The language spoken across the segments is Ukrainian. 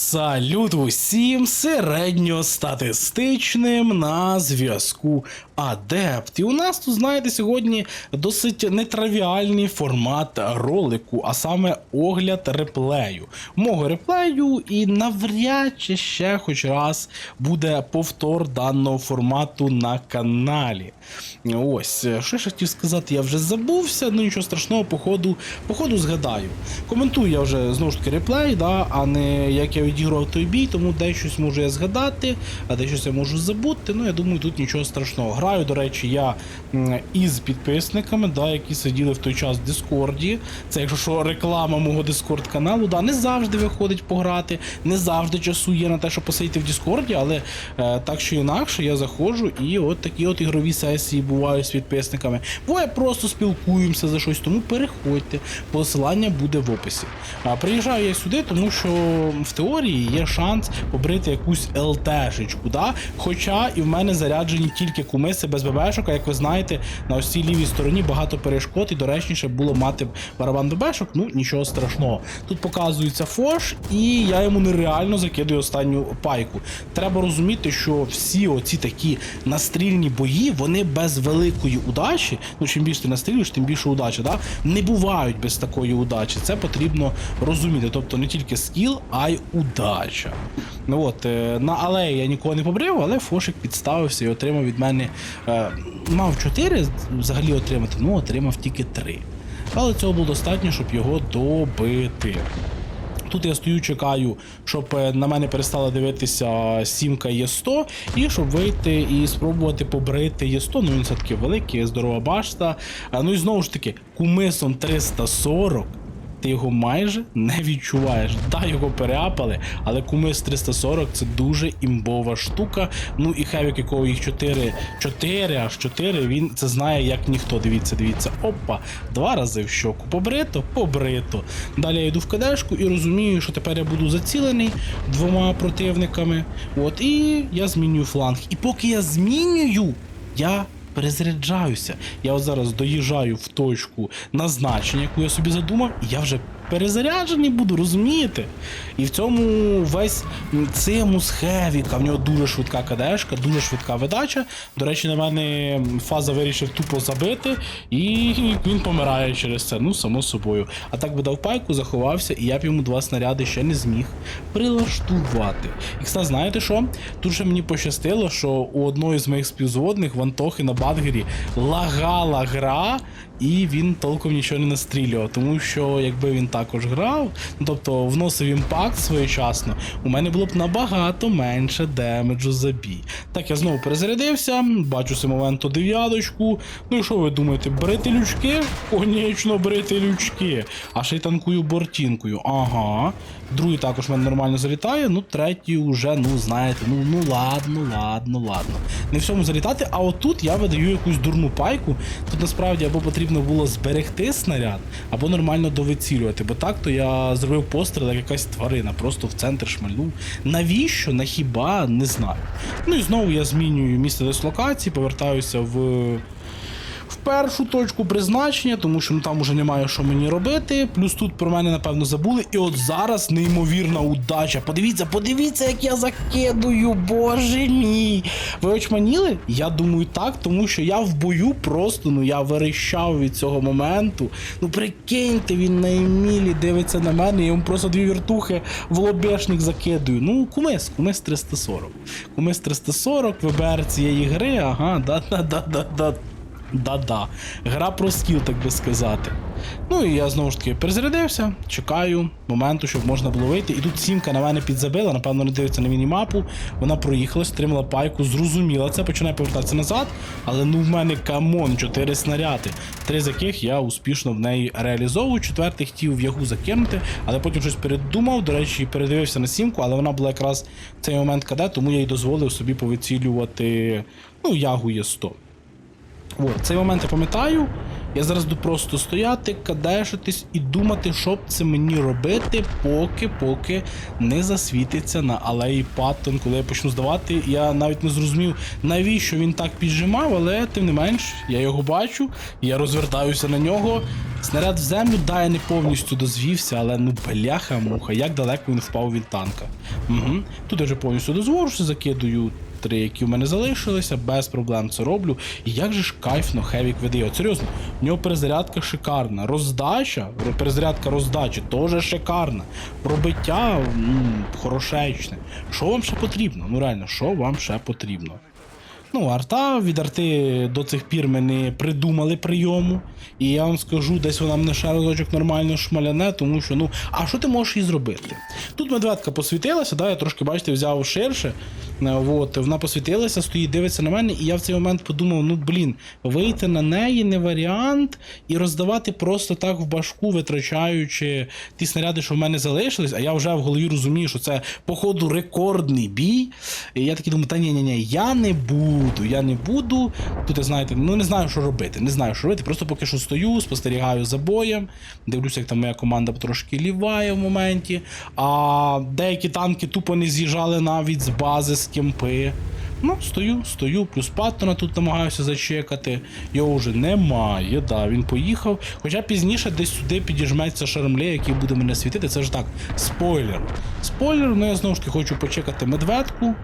Салют усім середньостатистичним на зв'язку Адепт. І у нас тут, знаєте, сьогодні досить нетривіальний формат ролику, а саме огляд реплею. Мого реплею, і навряд чи ще хоч раз буде повтор даного формату на каналі. Ось, що я хотів сказати, я вже забувся, ну нічого страшного, походу, походу згадаю. Коментую я вже знову ж таки реплей, да, а не як я відіграв той бій, тому дещось можу я згадати, а дещось я можу забути. Ну, я думаю, тут нічого страшного. Граю, до речі, я із підписниками, да, які сиділи в той час в Дискорді. Це якщо що реклама мого Дискорд каналу, да, не завжди виходить пограти, не завжди часу є на те, щоб посидіти в Дискорді, але е, так чи інакше я заходжу і от такі от ігрові сесії бувають з підписниками. Буває, просто спілкуємося за щось, тому переходьте. Посилання буде в описі. А приїжджаю я сюди, тому що в теорії є шанс побрити якусь ЛТшечку. Да? Хоча і в мене заряджені тільки кумиси без ББшок, а як ви знаєте, на ось цій лівій стороні багато перешкод і доречніше було мати барабан ББшок, ну нічого страшного. Тут показується фош, і я йому нереально закидую останню пайку. Треба розуміти, що всі оці такі настрільні бої, вони без великої удачі. Ну, чим більше ти настрілюєш, тим більше удача. Да? Не бувають без такої удачі. Це потрібно розуміти. Тобто не тільки скіл, а й удача. Ну от е, на алеї я нікого не побрив, але Фошик підставився і отримав від мене. Е, мав 4 взагалі отримати, ну отримав тільки 3. Але цього було достатньо, щоб його добити. Тут я стою, чекаю, щоб е, на мене перестала дивитися сімка Є100, і щоб вийти і спробувати побрити Є100. Ну він все-таки великий, здорова башта. Ну і знову ж таки, кумисом 340. Ти його майже не відчуваєш. Да, його переапали, але кумис 340 це дуже імбова штука. Ну і Хевік, якого їх 4, 4, аж 4, він це знає як ніхто. Дивіться, дивіться. Опа, два рази в щоку. Побрито, побрито. Далі я йду в кадешку і розумію, що тепер я буду зацілений двома противниками. От, і я змінюю фланг. І поки я змінюю, я перезаряджаюся. Я от зараз доїжджаю в точку назначення, яку я собі задумав, і я вже перезаряджений буду, розумієте? І в цьому весь цимус Хевіка, в нього дуже швидка кадешка, дуже швидка видача. До речі, на мене фаза вирішив тупо забити, і він помирає через це. Ну, само собою. А так би дав пайку, заховався, і я б йому два снаряди ще не зміг прилаштувати. І кстати, знаєте що? Тут ще мені пощастило, що у одної з моїх співзводних в Антохи на Бадгері лагала гра, і він толком нічого не настрілював. Тому що якби він також грав, тобто вносив імпакт своєчасно, у мене було б набагато менше демеджу за бій. Так, я знову перезарядився, бачу симовенту дев'яточку. Ну і що ви думаєте, брити лючки? Конечно, брити лючки. А ще й танкую бортінкою. Ага. Другий також в мене нормально залітає, ну третій уже, ну знаєте, ну ну ладно, ладно, ладно. Не всьому залітати, а отут я видаю якусь дурну пайку. Тут насправді або потрібно було зберегти снаряд, або нормально довицілювати. Бо так то я зробив постріл, як якась тварина, просто в центр шмальнув. Навіщо? На хіба? Не знаю. Ну і знову я змінюю місце дислокації, повертаюся в. Першу точку призначення, тому що ну, там уже немає що мені робити. Плюс тут про мене, напевно, забули. І от зараз неймовірна удача. Подивіться, подивіться, як я закидую, боже мій. Ви очманіли? Я думаю, так, тому що я в бою просто ну я верещав від цього моменту. Ну прикиньте, він на Емілі дивиться на мене, я йому просто дві віртухи в лобешник закидую. Ну, кумис, кумис 340. Кумис 340, ВБР цієї гри, ага, да-да-да-да-да. Да-да. Гра про скіл, так би сказати. Ну і я знову ж таки перезарядився, чекаю моменту, щоб можна було вийти. І тут сімка на мене підзабила, напевно, не дивиться на мінімапу. Вона проїхалась, отримала пайку, зрозуміла це, починає повертатися назад. Але ну в мене камон, чотири снаряди, три з яких я успішно в неї реалізовую. Четвертий хотів в ягу закинути, але потім щось передумав. До речі, передивився на сімку, але вона була якраз в цей момент КД, тому я їй дозволив собі повицілювати. Ну, ягу є 100. От, цей момент я пам'ятаю. Я зараз буду просто стояти, кадешитись і думати, що б це мені робити, поки поки не засвітиться на алеї Паттон. Коли я почну здавати, я навіть не зрозумів, навіщо він так піджимав, але тим не менш, я його бачу, я розвертаюся на нього. Снаряд в землю, да, я не повністю дозвівся, але ну бляха-муха, як далеко він впав від танка. Угу. Тут я вже повністю дозволився, закидую три, які в мене залишилися, без проблем це роблю. І як же ж кайфно Хевік видає. От серйозно, в нього перезарядка шикарна. Роздача, перезарядка роздачі теж шикарна. Пробиття м, хорошечне. Що вам ще потрібно? Ну реально, що вам ще потрібно? Ну, арта від арти до цих пір ми не придумали прийому. І я вам скажу, десь вона мене ще разочок нормально шмаляне, тому що, ну, а що ти можеш їй зробити? Тут медведка посвітилася, да, я трошки, бачите, взяв ширше. Е, От, вона посвітилася, стоїть, дивиться на мене, і я в цей момент подумав: ну блін, вийти на неї не варіант, і роздавати просто так в башку, витрачаючи ті снаряди, що в мене залишились, а я вже в голові розумію, що це, походу, рекордний бій. І я такий думаю, та ні, ні, ні, я не буду, я не буду. Тут, знаєте, ну не знаю, що робити. Не знаю, що робити. Просто поки що стою, спостерігаю за боєм, дивлюся, як там моя команда трошки ліває в моменті. А деякі танки тупо не з'їжджали навіть з бази, з кемпи. Ну, стою, стою, плюс Паттона тут намагаюся зачекати. Його вже немає, да, він поїхав. Хоча пізніше десь сюди підіжметься Шармле, який буде мене світити. Це ж так, спойлер. Спойлер, ну я знову ж таки хочу почекати медведку.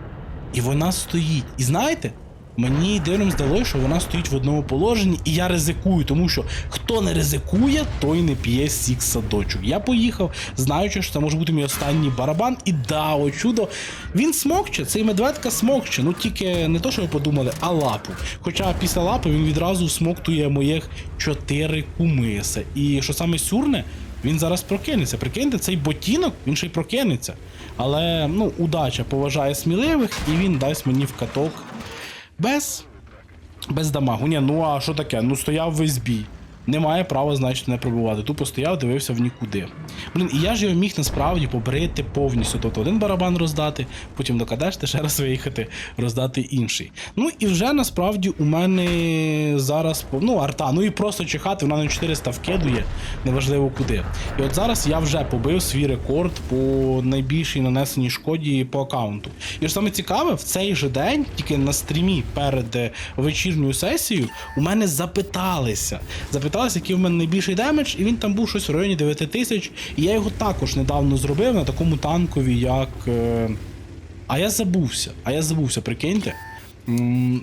І вона стоїть. І знаєте, мені дивним здалося, що вона стоїть в одному положенні, і я ризикую, тому що хто не ризикує, той не п'є сік садочок. Я поїхав, знаючи, що це може бути мій останній барабан, і да, о чудо, він смокче, цей медведка смокче. Ну тільки не то, що ви подумали, а лапу. Хоча після лапи він відразу смоктує моїх чотири кумиси. І що саме сюрне, він зараз прокинеться. Прикиньте, цей ботінок, він ще й прокинеться. Але ну, удача поважає сміливих, і він дасть мені в каток без. Без дамагу. Ні, ну а що таке? Ну стояв весь бій. Немає права, значить, не пробувати. Тупо стояв, дивився в нікуди. Блін, і я ж його міг насправді побрити повністю. Тобто один барабан роздати, потім докадешти, ще раз виїхати, роздати інший. Ну і вже насправді у мене зараз ну, арта, ну і просто чихати, вона на 400 вкидує, неважливо куди. І от зараз я вже побив свій рекорд по найбільшій нанесеній шкоді по аккаунту. І ж саме цікаве, в цей же день, тільки на стрімі перед е, вечірньою сесією, у мене. Запиталися, який в мене найбільший демедж, і він там був щось в районі 9 тисяч. І я його також недавно зробив на такому танкові, як. е, А я забувся. А я забувся, прикиньте.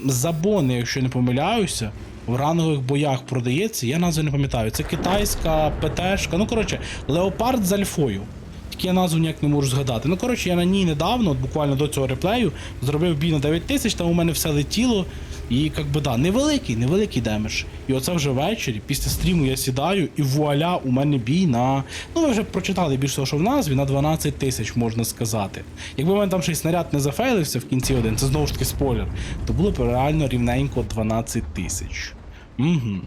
Забони, якщо не помиляюся, в рангових боях продається, я назву не пам'ятаю. Це китайська ПТшка. Ну, коротше, леопард з альфою. Тільки я назву ніяк не можу згадати. Ну, коротше, я на ній недавно, от буквально до цього реплею, зробив бій на 9 тисяч, там у мене все летіло. І як би да, невеликий, невеликий демедж. І оце вже ввечері, після стріму я сідаю, і вуаля, у мене бій на. Ну, ви вже прочитали більше того, що в назві, на 12 тисяч, можна сказати. Якби в мене там ще й снаряд не зафейлився в кінці один, це знову ж таки спойлер, то було б реально рівненько 12 тисяч. Угу.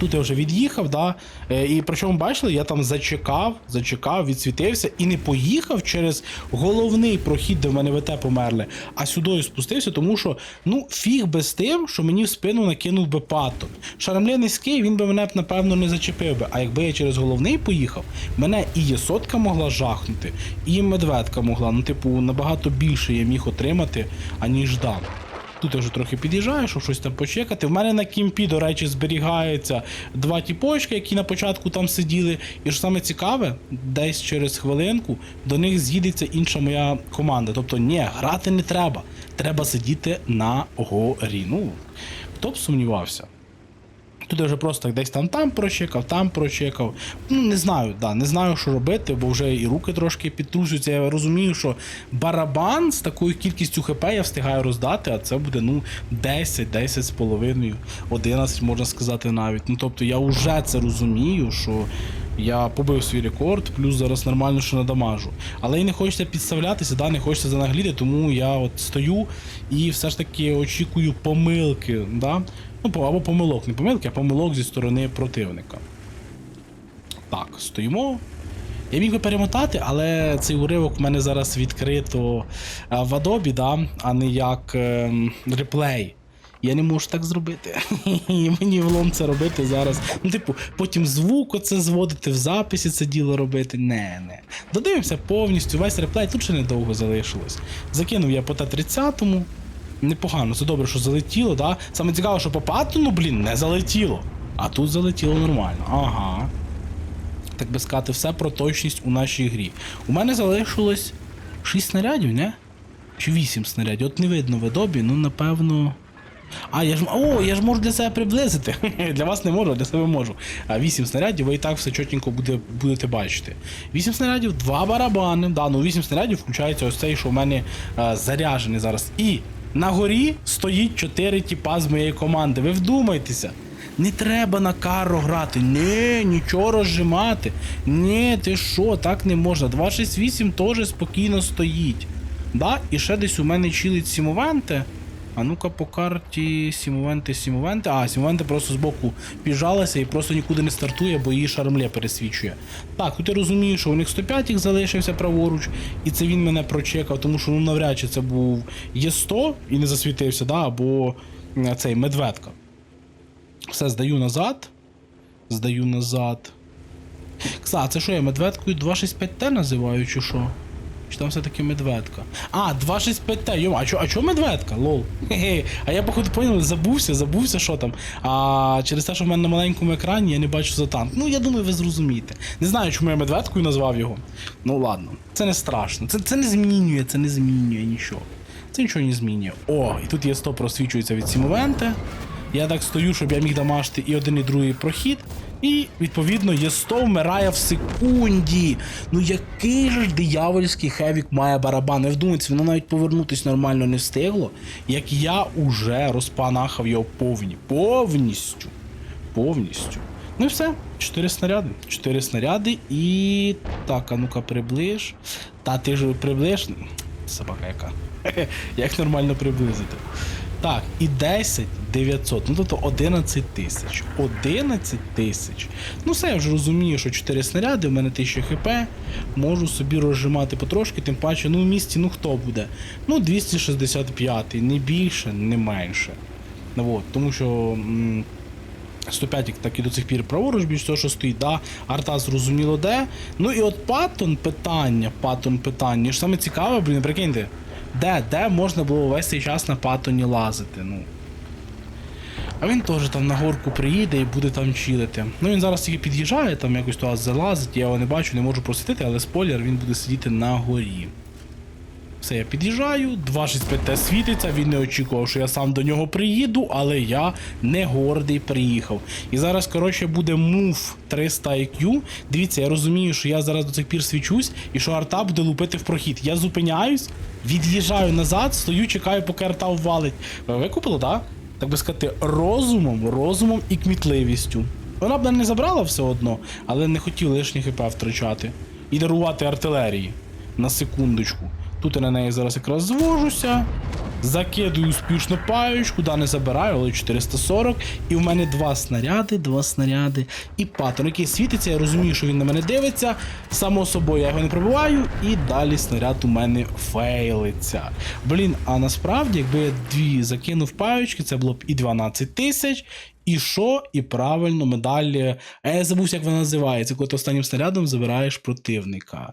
Тут я вже від'їхав, да. Е, і причому бачили, я там зачекав, зачекав, відсвітився і не поїхав через головний прохід, де в мене ВТ померли, а сюди спустився, тому що ну фіг би з тим, що мені в спину накинув би паттон. Шарамле низький, він би мене б напевно не зачепив би. А якби я через головний поїхав, мене і єсотка могла жахнути, і медведка могла. Ну, типу, набагато більше я міг отримати, аніж дам. Тут я вже трохи під'їжджаю, щоб щось там почекати. В мене на кімпі, до речі, зберігається два тіпочки, які на початку там сиділи. І що саме цікаве, десь через хвилинку до них з'їдеться інша моя команда. Тобто, ні, грати не треба. Треба сидіти на горі. Ну, хто б сумнівався. Тут я вже просто десь там там прочекав, там прочекав. Ну, не знаю, да, не знаю, що робити, бо вже і руки трошки підтрусюються. Я розумію, що барабан з такою кількістю ХП я встигаю роздати, а це буде ну 10, 10 з половиною, 11, можна сказати, навіть. Ну тобто я вже це розумію, що. Я побив свій рекорд, плюс зараз нормально що надамажу. Але і не хочеться підставлятися, да, не хочеться занагліти, тому я от стою і все ж таки очікую помилки. Да? Ну, або помилок, не помилки, а помилок зі сторони противника. Так, стоїмо. Я міг би перемотати, але цей уривок в мене зараз відкрито в Adobe, да, а не як ем, реплей. Я не можу так зробити. Мені влом це робити зараз. Ну, типу, потім звук оце зводити в записі це діло робити. Не, не. Додивимося повністю весь реплей, тут ще недовго залишилось. Закинув я по Т-30. Непогано, це добре, що залетіло, да? Саме цікаво, що по паттону, блін, не залетіло. А тут залетіло нормально. Ага. Так би сказати, все про точність у нашій грі. У мене залишилось 6 снарядів, не? Чи 8 снарядів? От не видно в Adobe, ну напевно. А, я ж. О, я ж можу для себе приблизити. для вас не можу, а для себе можу. А 8 снарядів, ви і так все чотенько буде, будете бачити. 8 снарядів, 2 барабани. Да, ну 8 снарядів включається ось цей, що в мене е, заряджений зараз. І на горі стоїть чотири тіпа з моєї команди. Ви вдумайтеся. Не треба на каро грати. Ні, нічого розжимати. Ні, ти що, так не можна. 268 теж спокійно стоїть. Да, і ще десь у мене чилить сімовенте. А ну-ка по карті сімовенте, сімовенте. А, сімовенте просто збоку піджалася і просто нікуди не стартує, бо її шармле пересвічує. Так, тут я розумію, що у них 105 їх залишився праворуч, і це він мене прочекав, тому що ну навряд чи це був Є100 і не засвітився, да, або цей медведка. Все, здаю назад. Здаю назад. Кса, це що я медведкою 265Т називаю, чи що? Чи там все-таки медведка? А, 265Т, йома, а чо, а чо медведка? Лол. Хе-хе. А я, походу, понял, забувся, забувся, що там. А через те, що в мене на маленькому екрані я не бачу за танк. Ну, я думаю, ви зрозумієте. Не знаю, чому я медведкою назвав його. Ну ладно, це не страшно. Це, це не змінює, це не змінює нічого. Це нічого не змінює. О, і тут є 100 просвічується від сімовенте. Я так стою, щоб я міг дамажити і один, і другий прохід. І, відповідно, є 100 вмирає в секунді. Ну який же ж диявольський хевік має барабан? Не вдумайтесь, воно навіть повернутись нормально не встигло, як я уже розпанахав його повні. Повністю. Повністю. Ну і все, 4 снаряди. 4 снаряди і. Так, а ну-ка, приближ. Та ти ж приближ. Собака яка. Як нормально приблизити? Так, і 10 900, ну тобто 11 тисяч. 11 тисяч. Ну все, я вже розумію, що 4 снаряди, в мене 1000 хп, можу собі розжимати потрошки, тим паче, ну в місті, ну хто буде? Ну 265, не більше, не менше. Ну, от, тому що. м, 105 так і до цих пір праворуч більш того, що стоїть, да. Арта зрозуміло де. Ну і от паттон питання, паттон питання. Що саме цікаве, блін, прикиньте, де, де можна було весь цей час на паттоні лазити, ну. А він теж там на горку приїде і буде там чилити. Ну він зараз тільки під'їжджає, там якось туди залазить, я його не бачу, не можу просвітити, але спойлер, він буде сидіти на горі. Все, я під'їжджаю, 265Т світиться, він не очікував, що я сам до нього приїду, але я не гордий приїхав. І зараз, коротше, буде мув 300 IQ. Дивіться, я розумію, що я зараз до цих пір свічусь і що арта буде лупити в прохід. Я зупиняюсь, від'їжджаю назад, стою, чекаю, поки арта ввалить. Ви викупили, так? Так би сказати, розумом, розумом і кмітливістю. Вона б не забрала все одно, але не хотів лишніх хп втрачати. І дарувати артилерії. На секундочку. Тут я на неї зараз якраз звожуся. Закидую успішно паючку, да не забираю, але 440. І в мене два снаряди, два снаряди. І паттерн, який світиться, я розумію, що він на мене дивиться. Само собою я його не пробиваю, і далі снаряд у мене фейлиться. Блін, а насправді, якби я дві закинув паючки, це було б і 12 тисяч. І що? І правильно, медаль. е, Я забувся, як вона називається, коли ти останнім снарядом забираєш противника.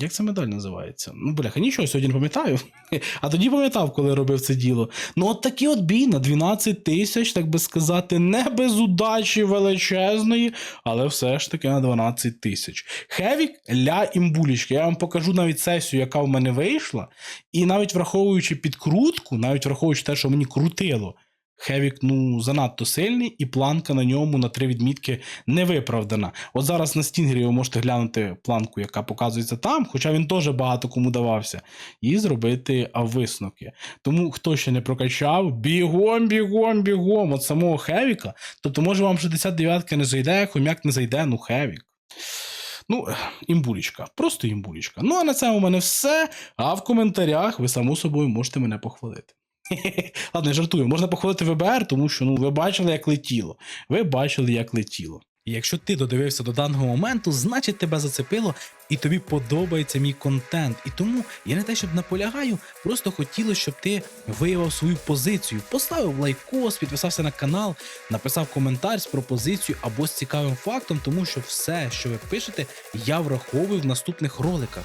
Як ця медаль називається? Ну, бляха, нічого сьогодні не пам'ятаю. А тоді пам'ятав, коли робив це діло. Ну, от такий от бій на 12 тисяч, так би сказати, не без удачі величезної, але все ж таки на 12 тисяч. Хевік ля імбулічки. Я вам покажу навіть сесію, яка в мене вийшла. І навіть враховуючи підкрутку, навіть враховуючи те, що мені крутило. Хевік ну занадто сильний, і планка на ньому на три відмітки не виправдана. От зараз на стінгері ви можете глянути планку, яка показується там, хоча він теж багато кому давався, і зробити висновки. Тому хто ще не прокачав, бігом, бігом, бігом от самого Хевіка. Тобто, може вам 69-ка не зайде, хомяк не зайде, ну Хевік. Ну, імбулічка, просто імбулічка. Ну, а на цьому у мене все. А в коментарях ви само собою можете мене похвалити. Ладно, я жартую, можна похвалити ВБР, тому що ну, ви бачили, як летіло. Ви бачили, як летіло. І якщо ти додивився до даного моменту, значить тебе зацепило і тобі подобається мій контент. І тому я не те, щоб наполягаю, просто хотілося, щоб ти виявив свою позицію, поставив лайкос, підписався на канал, написав коментар з пропозицією або з цікавим фактом, тому що все, що ви пишете, я враховую в наступних роликах.